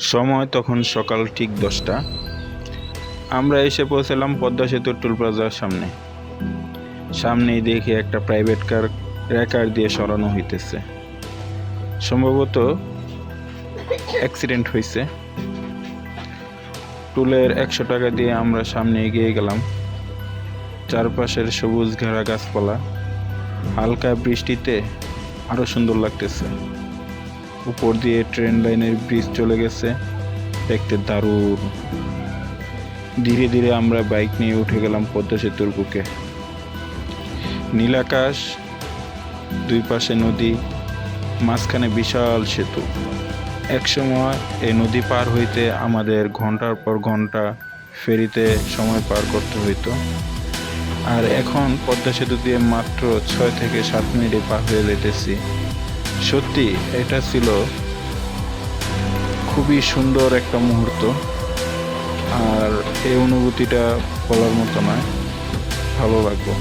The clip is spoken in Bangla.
সময় তখন সকাল ঠিক দশটা। আমরা এসে পৌঁছালাম পদ্মা সেতুর টুল প্লাজার সামনে। সামনেই দেখি একটা প্রাইভেট কার র্যাকার দিয়ে সরানো হইতেছে। সম্ভবত অ্যাক্সিডেন্ট হয়েছে টুলের একশো টাকা দিয়ে আমরা সামনে এগিয়ে গেলাম। চারপাশের সবুজ ঘেরা গাছপালা। হালকা বৃষ্টিতে আরও সুন্দর লাগতেছে। উপর দিয়ে ট্রেন লাইনের ব্রিজ চলে গেছে। দেখতে দারুণ। ধীরে ধীরে আমরা বাইক নিয়ে উঠে গেলাম পদ্মা সেতুর বুকে। নীলাকাশ, দুই পাশে নদী, মাঝখানে বিশাল সেতু। একসময় এই নদী পার হইতে আমাদের ঘণ্টার পর ঘণ্টা ফেরিতে সময় পার করতে হইতো। আর এখন পদ্মা সেতু দিয়ে মাত্র ছয় থেকে সাত মিনিটে পার হয়ে যেতেছি সত্যি, এটা ছিল খুবই সুন্দর একটা মুহূর্ত। আর এই অনুভূতিটা বলার মতো নয়। ভালো লাগল।